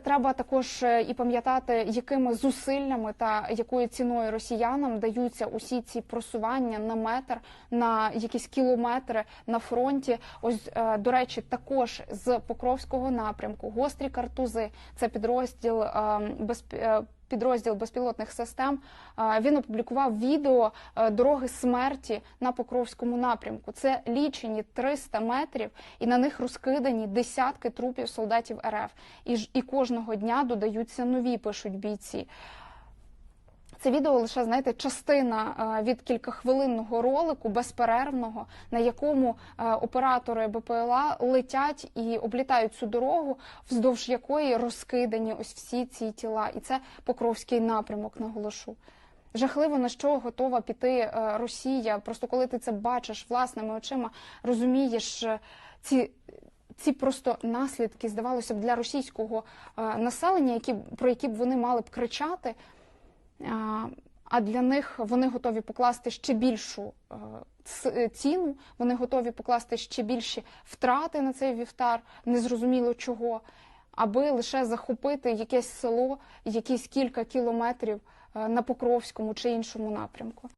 Треба також е, і пам'ятати, якими зусиллями та якою ціною росіянам даються усі ці просування на метр, на якісь кілометри на фронті. Ось е, до речі, також з Покровського напрямку гострі картузи. Це підрозділ е, безп- е, Підрозділ безпілотних систем е, він опублікував відео е, дороги смерті на Покровському напрямку. Це лічені 300 метрів, і на них розкидані десятки трупів солдатів РФ. І і кожного дня додаються нові, пишуть бійці. Це відео лише знаєте частина е, від кількахвилинного ролику безперервного, на якому е, оператори БПЛА летять і облітають цю дорогу, вздовж якої розкидані ось всі ці тіла. І це Покровський напрямок, наголошу. Жахливо на що готова піти е, Росія. Просто коли ти це бачиш власними очима, розумієш ці. Ці просто наслідки, здавалося б, для російського населення, які про які б вони мали б кричати. А, для них вони готові покласти ще більшу е, е, ціну, вони готові покласти ще більші втрати на цей вівтар, незрозуміло чого, аби лише захопити якесь село, якісь кілька кілометрів е, на Покровському чи іншому напрямку.